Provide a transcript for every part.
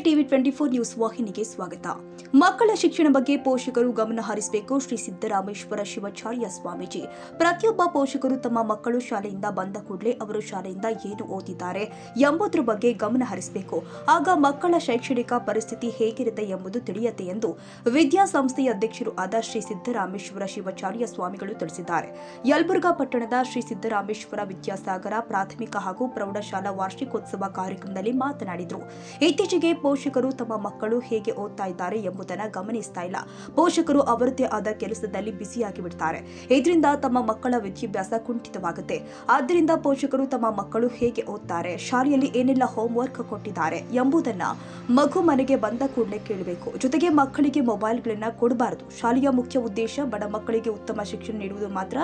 TV twenty four news ವಾಹಿನಿಗೆ ಸ್ವಾಗತ. ಮಕ್ಕಳ ಶಿಕ್ಷಣ ಬಗ್ಗೆ ಪೋಷಕರು ಗಮನ ಹರಿಸಬೇಕು. ಶ್ರೀ ಸಿದ್ದರಾಮೇಶ್ವರ ಶಿವಾಚಾರ್ಯ ಸ್ವಾಮೀಜಿ. ಪ್ರತಿಯೊಬ್ಬ ಪೋಷಕರು ತಮ್ಮ ಮಕ್ಕಳು ಶಾಲೆಯಿಂದ ಬಂದ ಕೂಡಲೇ ಅವರು ಶಾಲೆಯಿಂದ ಏನು ಓದಿದ್ದಾರೆ ಎಂಬುದರ ಬಗ್ಗೆ ಗಮನ ಹರಿಸಬೇಕು. ಆಗ ಮಕ್ಕಳ ಶೈಕ್ಷಣಿಕ ಪರಿಸ್ಥಿತಿ ಹೇಗಿರುತ್ತೆ ಎಂಬುದು ತಿಳಿಯುತ್ತೆ ಎಂದು ವಿದ್ಯಾಸಂಸ್ಥೆಯ ಅಧ್ಯಕ್ಷರು ಆದ ಶ್ರೀ ಸಿದ್ದರಾಮೇಶ್ವರ ಶಿವಾಚಾರ್ಯ ಸ್ವಾಮಿಗಳು ತಿಳಿಸಿದ್ದಾರೆ. ಯಲಬುರ್ಗಾ ಪಟ್ಟಣದ ಶ್ರೀ ಸಿದ್ದರಾಮೇಶ್ವರ ವಿದ್ಯಾಸಾಗರ ಪ್ರಾಥಮಿಕ ಹಾಗೂ ಪ್ರೌಢಶಾಲಾ ವಾರ್ಷಿಕೋತ್ಸವ ಕಾರ್ಯಕ್ರಮದಲ್ಲಿ ಮಾತನಾಡಿದರು. ಇತ್ತೀಚೆಗೆ ಪೋಷಕರು ತಮ್ಮ ಮಕ್ಕಳು ಹೇಗೆ ಓದ್ತಾ ಇದ್ದಾರೆ ಎಂಬುದನ್ನು ಗಮನಿಸ್ತಾ ಇಲ್ಲ. ಪೋಷಕರು ಅವರದೇ ಆದ ಕೆಲಸದಲ್ಲಿ ಬ್ಯುಸಿಯಾಗಿ ಬಿಡ್ತಾರೆ ಇದರಿಂದ ತಮ್ಮ ಮಕ್ಕಳ ವಿದ್ಯಾಭ್ಯಾಸ ಕುಂಠಿತವಾಗುತ್ತೆ. ಆದ್ದರಿಂದ ಪೋಷಕರು ತಮ್ಮ ಮಕ್ಕಳು ಹೇಗೆ ಓದ್ತಾರೆ, ಶಾಲೆಯಲ್ಲಿ ಏನೆಲ್ಲ ಹೋಂವರ್ಕ್ ಕೊಟ್ಟಿದ್ದಾರೆ ಎಂಬುದನ್ನ ಮಗು ಮನೆಗೆ ಬಂದ ಕೂಡಲೇ ಕೇಳಬೇಕು. ಜೊತೆಗೆ ಮಕ್ಕಳಿಗೆ ಮೊಬೈಲ್ಗಳನ್ನ ಕೊಡಬಾರದು. ಶಾಲೆಯ ಮುಖ್ಯ ಉದ್ದೇಶ ಬಡ ಮಕ್ಕಳಿಗೆ ಉತ್ತಮ ಶಿಕ್ಷಣ ನೀಡುವುದು ಮಾತ್ರ.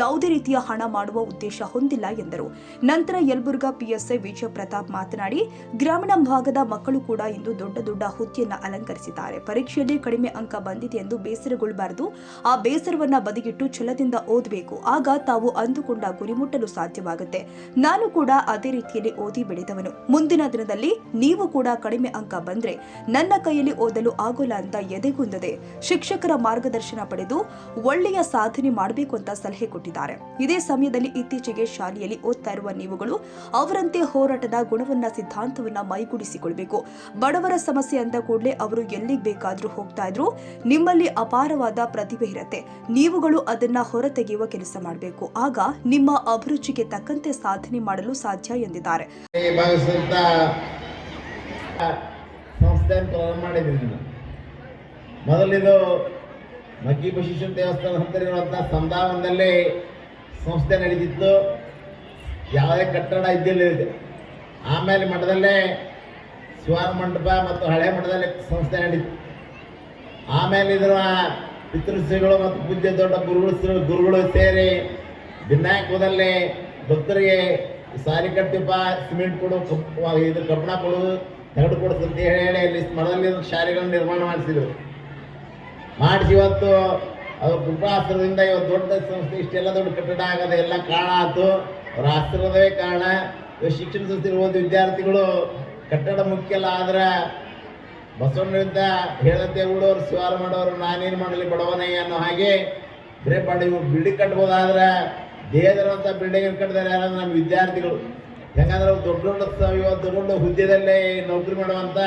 ಯಾವುದೇ ರೀತಿಯ ಹಣ ಮಾಡುವ ಉದ್ದೇಶ ಹೊಂದಿಲ್ಲ ಎಂದರು. ನಂತರ ಯಲಬುರ್ಗಾ ಪಿಎಸ್ಐ ವಿಜಯ ಪ್ರತಾಪ್ ಮಾತನಾಡಿ, ಗ್ರಾಮೀಣ ಭಾಗದ ಮಕ್ಕಳು ಇಂದು ದೊಡ್ಡ ದೊಡ್ಡ ಹುದ್ದೆಯನ್ನ ಅಲಂಕರಿಸಿದ್ದಾರೆ. ಪರೀಕ್ಷೆಯಲ್ಲಿ ಕಡಿಮೆ ಅಂಕ ಬಂದಿದೆ ಎಂದು ಬೇಸರಗೊಳ್ಳಬಾರದು. ಆ ಬೇಸರವನ್ನ ಬದಿಗಿಟ್ಟು ಛಲದಿಂದ ಓದಬೇಕು. ಆಗ ತಾವು ಅಂದುಕೊಂಡ ಗುರಿ ಮುಟ್ಟಲು ಸಾಧ್ಯವಾಗುತ್ತೆ. ನಾನು ಕೂಡ ಅದೇ ರೀತಿಯಲ್ಲಿ ಓದಿ ಬೆಳೆದವನು. ಮುಂದಿನ ದಿನದಲ್ಲಿ ನೀವು ಕೂಡ ಕಡಿಮೆ ಅಂಕ ಬಂದ್ರೆ ನನ್ನ ಕೈಯಲ್ಲಿ ಓದಲು ಆಗೋಲ್ಲ ಅಂತ ಎದೆಗುಂದದೆ ಶಿಕ್ಷಕರ ಮಾರ್ಗದರ್ಶನ ಪಡೆದು ಒಳ್ಳೆಯ ಸಾಧನೆ ಮಾಡಬೇಕು ಅಂತ ಸಲಹೆ ಕೊಟ್ಟಿದ್ದಾರೆ. ಇದೇ ಸಮಯದಲ್ಲಿ ಇತ್ತೀಚೆಗೆ ಶಾಲೆಯಲ್ಲಿ ಓದ್ತಾ ಇರುವ ನೀವುಗಳು ಅವರಂತೆ ಹೋರಾಟದ ಗುಣವನ್ನ ಸಿದ್ಧಾಂತವನ್ನ ಮೈಗೂಡಿಸಿಕೊಳ್ಬೇಕು. ಬಡವರ ಸಮಸ್ಯೆ ಅಂದ ಕೂಡಲೇ ಅವರು ಎಲ್ಲಿಗೆ ಬೇಕಾದರೂ ಹೋಗ್ತಾ ಇದ್ರು. ನಿಮ್ಮಲ್ಲಿ ಅಪಾರವಾದ ಪ್ರತಿಭೆ ಇರತ್ತೆ. ನೀವುಗಳು ಅದನ್ನ ಹೊರತೆಗೆಯುವ ಕೆಲಸ ಮಾಡಬೇಕು. ಆಗ ನಿಮ್ಮ ಅಭಿರುಚಿಗೆ ತಕ್ಕಂತೆ ಸಾಧನೆ ಮಾಡಲು ಸಾಧ್ಯ ಎಂದಿದ್ದಾರೆ. ದೇವಸ್ಥಾನ ಸಂಸ್ಥೆ ನಡೀತಿತ್ತು ಯಾವುದೇ ಕಟ್ಟಡ ಇದ್ದಿಲ್ಲ ಆಮೇಲೆ ಮಠದಲ್ಲೇ ಶಿವಾರ ಮಂಟಪ ಮತ್ತು ಹಳೆ ಮಠದಲ್ಲಿ ಸಂಸ್ಥೆ ನಡೀತು. ಆಮೇಲೆ ಇದರ ಪಿತೃಶ್ರೀಗಳು ಮತ್ತು ಪೂಜ್ಯ ದೊಡ್ಡ ಗುರುಗಳು ಗುರುಗಳು ಸೇರಿ ವಿನಾಯಕದಲ್ಲಿ ಭಕ್ತರಿಗೆ ಸಾರಿ ಕಟ್ಟಿಪ್ಪ, ಸಿಮೆಂಟ್ ಕೊಡು ಇದು ಕಬ್ಬಣ ಕೊಡು ತಗಡು ಕೊಡು ಅಂತ ಹೇಳಿ ಹೇಳಿ ಅಲ್ಲಿ ಮಠದಲ್ಲಿ ಶಾಲೆಗಳನ್ನು ನಿರ್ಮಾಣ ಮಾಡಿಸಿದ್ರು. ಮಾಡಿಸಿ ಇವತ್ತು ಅದು ಕೃಪಾಸ್ತ್ರದಿಂದ ಇವತ್ತು ದೊಡ್ಡ ಸಂಸ್ಥೆ, ಇಷ್ಟೆಲ್ಲ ದೊಡ್ಡ ಕಟ್ಟಡ ಆಗದ ಎಲ್ಲ ಕಾರಣ ಆಯ್ತು ಅವ್ರ ಆಸ್ತ್ರದವೇ ಕಾರಣ. ಇವತ್ತು ಶಿಕ್ಷಣ ಸಂಸ್ಥೆಗೆ ಓದಿ ವಿದ್ಯಾರ್ಥಿಗಳು ಕಟ್ಟಡ ಮುಖ್ಯ ಅಲ್ಲ, ಆದ್ರೆ ಬಸವನಿಂದ ಹೇಳಂತೆ ಉಳೋರು ಶಿವಾರ ಮಾಡೋರು, ನಾನೇನು ಮಾಡಲಿ ಬಡವನಯ್ಯ ಅನ್ನೋ ಹಾಗೆ ಬರೇ ಮಾಡಿ ಬಿಲ್ಡಿಂಗ್ ಕಟ್ಬೋದಾದ್ರೆ ದೇಹದಲ್ಲಿರುವಂಥ ಬಿಲ್ಡಿಂಗ್ ಕಟ್ಟಿದಾರೆ ಯಾರಾದ್ರೂ ನಮ್ಮ ವಿದ್ಯಾರ್ಥಿಗಳು. ಯಾಕಂದ್ರೆ ದೊಡ್ಡ ದೊಡ್ಡ ದೊಡ್ಡ ಹುದ್ದೆದಲ್ಲೇ ನೌಕರಿ ಮಾಡುವಂಥ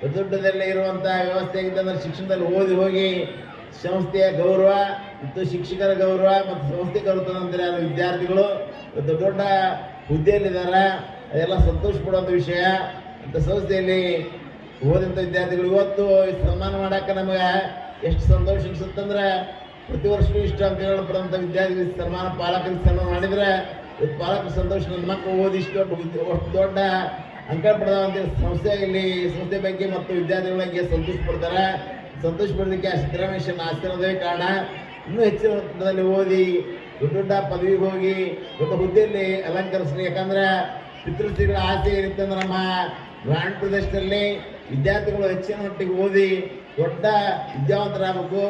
ದೊಡ್ಡ ದೊಡ್ಡದಲ್ಲೇ ಇರುವಂಥ ವ್ಯವಸ್ಥೆ ಇದ್ದಂದ್ರೆ ಶಿಕ್ಷಣದಲ್ಲಿ ಓದಿ ಹೋಗಿ ಸಂಸ್ಥೆಯ ಗೌರವ ಮತ್ತು ಶಿಕ್ಷಕರ ಗೌರವ ಮತ್ತು ಸಂಸ್ಥೆ ಅದು ಯಾರು ವಿದ್ಯಾರ್ಥಿಗಳು ದೊಡ್ಡ ದೊಡ್ಡ ಹುದ್ದೆಯಲ್ಲಿದ್ದಾರೆ. ಅದೆಲ್ಲ ಸಂತೋಷ ಪಡುವಂಥ ವಿಷಯ. ಅಂತ ಸಂಸ್ಥೆಯಲ್ಲಿ ಓದಂಥ ವಿದ್ಯಾರ್ಥಿಗಳು ಇವತ್ತು ಸನ್ಮಾನ ಮಾಡಕ್ಕೆ ನಮಗೆ ಎಷ್ಟು ಸಂತೋಷ ಅನ್ಸುತ್ತಂದ್ರೆ ಪ್ರತಿ ವರ್ಷವೂ ಇಷ್ಟು ಅಂಕಗಳು ಪಡೆದಂಥ ವಿದ್ಯಾರ್ಥಿಗಳಿಗೆ ಸನ್ಮಾನ ಪಾಲಕರಿಗೆ ಸನ್ಮಾನ ಮಾಡಿದ್ರೆ ಇವತ್ತು ಪಾಲಕ ಸಂತೋಷ ನನ್ನ ಮಕ್ಕಳು ಓದಿ ಇಷ್ಟು ಅಷ್ಟು ದೊಡ್ಡ ಅಂಕ ಪಡೆದಂಥ ಸಂಸ್ಥೆ ಇಲ್ಲಿ ಸಂಸ್ಥೆ ಬಗ್ಗೆ ಮತ್ತು ವಿದ್ಯಾರ್ಥಿಗಳ ಬಗ್ಗೆ ಸಂತೋಷ ಪಡ್ತಾರೆ. ಸಂತೋಷ ಪಡೋದಕ್ಕೆ ಆ ಸಿದ್ದರಾಮೇಶ್ವರನ ಆಶೀರ್ವಾದವೇ ಕಾರಣ. ಇನ್ನೂ ಹೆಚ್ಚಿನ ಮಟ್ಟದಲ್ಲಿ ಓದಿ ದೊಡ್ಡ ದೊಡ್ಡ ಪದವಿಗೆ ಹೋಗಿ ದೊಡ್ಡ ಹುದ್ದೆಯಲ್ಲಿ ಅಲಂಕರಿಸ್ರಿ ಯಾಕಂದ್ರೆ ಪಿತೃಶ್ರೀಗಳ ಆಸೆ ಏನಿತ್ತಂದ್ರೆ ನಮ್ಮ ಗ್ರಾಮೀಣ ಪ್ರದೇಶದಲ್ಲಿ ವಿದ್ಯಾರ್ಥಿಗಳು ಹೆಚ್ಚಿನ ಮಟ್ಟಿಗೆ ಓದಿ ದೊಡ್ಡ ವಿದ್ಯಾವಂತರಾಗಬೇಕು,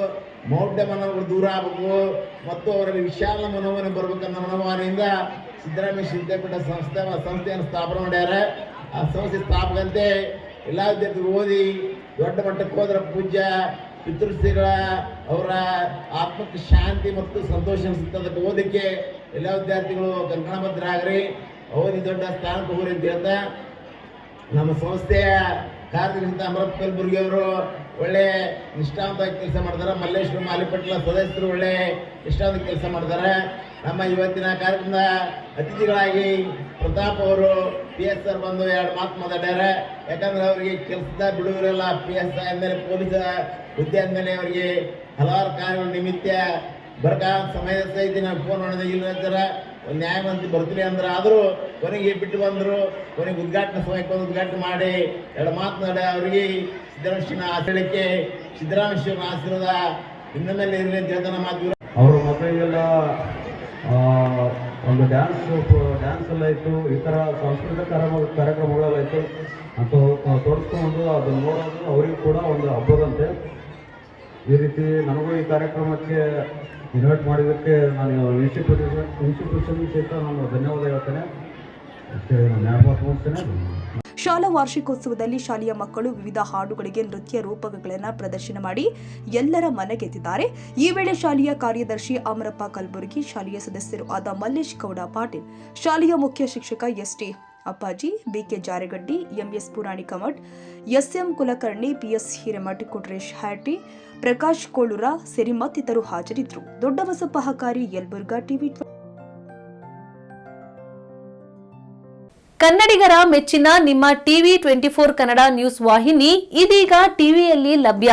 ಮೌಢ್ಯ ಮನೋಗಳು ದೂರ ಆಗಬೇಕು ಮತ್ತು ಅವರಲ್ಲಿ ವಿಶಾಲ ಮನೋಭಾವನೆ ಬರಬೇಕನ್ನೋ ಮನೋಭಾವನೆಯಿಂದ ಸಿದ್ದರಾಮಯ್ಯ ಸಿದ್ದಪೀಠ ಸಂಸ್ಥೆ ಸಂಸ್ಥೆಯನ್ನು ಸ್ಥಾಪನೆ ಮಾಡ್ಯಾರ. ಆ ಸಂಸ್ಥೆ ಸ್ಥಾಪಕಂತೆ ಎಲ್ಲ ವಿದ್ಯಾರ್ಥಿಗಳು ಓದಿ ದೊಡ್ಡ ಮಟ್ಟಕ್ಕೆ ಹೋದ್ರ ಪೂಜ್ಯ, ಪಿತೃಶ್ರೀಗಳ ಅವರ ಆತ್ಮಕ್ಕೆ ಶಾಂತಿ ಮತ್ತು ಸಂತೋಷ ಅನಿಸುತ್ತೆ. ಅದಕ್ಕೆ ಓದಕ್ಕೆ ಎಲ್ಲ ವಿದ್ಯಾರ್ಥಿಗಳು ಕಂಕಣಬದ್ಧರಾಗ್ರಿ ಓದಿ ದೊಡ್ಡ ಸ್ಥಾನಕ್ಕೆ ಹೋಗ್ರಿ ಅಂತ ಹೇಳ್ತಾ ನಮ್ಮ ಸಂಸ್ಥೆಯ ಕಾರ್ಯದರ್ಶಿ ಅಮೃತ್ ಕಲ್ಬುರ್ಗಿ ಅವರು ಒಳ್ಳೆ ನಿಷ್ಠಾಂತ ಕೆಲಸ ಮಾಡ್ತಾರೆ. ಮಲ್ಲೇಶ್ವರ ಮಾಲಿಪಟ್ಲ ಸದಸ್ಯರು ಒಳ್ಳೆ ನಿಷ್ಠಾಂತ ಕೆಲಸ ಮಾಡ್ತಾರೆ. ನಮ್ಮ ಇವತ್ತಿನ ಕಾರ್ಯಕ್ರಮದ ಅತಿಥಿಗಳಾಗಿ ಪ್ರತಾಪ್ ಅವರು ಪಿ ಎಸ್ ಆರ್ ಬಂದು ಎರಡು ಮಾತು ಮಾತಾಡ್ಯಾರ. ಯಾಕಂದ್ರೆ ಅವರಿಗೆ ಕೆಲಸದ ಬಿಡುವಿರಲ್ಲ. ಪಿ ಎಸ್ ಐ ಅಂದಮೇಲೆ ಪೊಲೀಸ್ ಹುದ್ದೆ ಅಂದಮೇಲೆ ಅವರಿಗೆ ಹಲವಾರು ಕಾರ್ಯಗಳ ನಿಮಿತ್ತ ಬರ್ಕ ಸಮಯದ ಸಹಿತ ನಾವು ಫೋನ್ ಮಾಡಿದೆ ಇಲ್ಲ ಒಂದು ನ್ಯಾಯಮಂತ್ರಿ ಬರ್ತೀರಿ ಅಂದ್ರೆ ಆದರೂ ಕೊನೆಗೆ ಬಿಟ್ಟು ಬಂದರು, ಕೊನೆಗೆ ಉದ್ಘಾಟನೆ ಸಮಯಕ್ಕೆ ಬಂದು ಉದ್ಘಾಟನೆ ಮಾಡಿ ಎರಡು ಮಾತನಾಡಿ ಅವರಿಗೆ ಸಿದ್ದರಾಮೇಶ್ವರನ ಆಚರಣೆಗೆ ಸಿದ್ದರಾಮೇಶ್ವರನ ಆಶೀರ್ವಾದ ಇನ್ನ ಮೇಲೆ ಇರಲಿ ಅಂತ ಹೇಳ್ತಾ ನಮ್ಮ ಮಾತು ಅವ್ರ ಮಕ್ಕಳಿಗೆಲ್ಲ ಒಂದು ಡ್ಯಾನ್ಸ್ ಡ್ಯಾನ್ಸ್ ಎಲ್ಲ ಇತ್ತು, ಈ ಥರ ಸಾಂಸ್ಕೃತಿಕ ಕಾರ್ಯಕ್ರಮ ಕಾರ್ಯಕ್ರಮಗಳೆಲ್ಲ ಇತ್ತು ಅಂತ ತೋರಿಸ್ಕೊಂಡು ಅದನ್ನು ನೋಡೋದು ಅವರಿಗೂ ಕೂಡ ಒಂದು ಹಬ್ಬದಂತೆ. ಈ ರೀತಿ ನನಗೂ ಈ ಕಾರ್ಯಕ್ರಮಕ್ಕೆ ಇನ್ವೈಟ್ ಮಾಡಿದ್ದಕ್ಕೆ ನಾನು ಇನ್ಸ್ಟಿಟ್ಯೂಷನ್ ಇನ್ಸ್ಟಿಟ್ಯೂಷನ್ ಸಹಿತ ನಾನು ಧನ್ಯವಾದ ಹೇಳ್ತೇನೆ. ಅಷ್ಟೇ ನಾನು ಶಾಲಾ ವಾರ್ಷಿಕೋತ್ಸವದಲ್ಲಿ ಶಾಲೆಯ ಮಕ್ಕಳು ವಿವಿಧ ಹಾಡುಗಳಿಗೆ ನೃತ್ಯ ರೂಪಕಗಳನ್ನು ಪ್ರದರ್ಶನ ಮಾಡಿ ಎಲ್ಲರ ಮನಗೆದ್ದಿದ್ದಾರೆ ಈ ವೇಳೆ ಶಾಲೆಯ ಕಾರ್ಯದರ್ಶಿ ಅಮರಪ್ಪ ಕಲಬುರಗಿ, ಶಾಲೆಯ ಸದಸ್ಯರು ಆದ ಮಲ್ಲೇಶ್ ಗೌಡ ಪಾಟೀಲ್, ಶಾಲೆಯ ಮುಖ್ಯ ಶಿಕ್ಷಕ ST Appaji, BK Jaragaddi, MS Puranika Math, SM Kulkarni, PS Hiremath Kotresh Hatti Prakash Kolura ಸೇರಿ ಮತ್ತಿತರರು ಹಾಜರಿದ್ದರು. ದೊಡ್ಡಬಸಪ್ಪ ಹಕಾರಿ ಯಲ್ಬುರ್ಗಾ ಟಿವಿ ಕನ್ನಡಿಗರ ಮೆಚ್ಚಿನ ನಿಮ್ಮ TV twenty four Kannada news ವಾಹಿನಿ ಇದೀಗ ಟಿವಿಯಲ್ಲಿ ಲಭ್ಯ.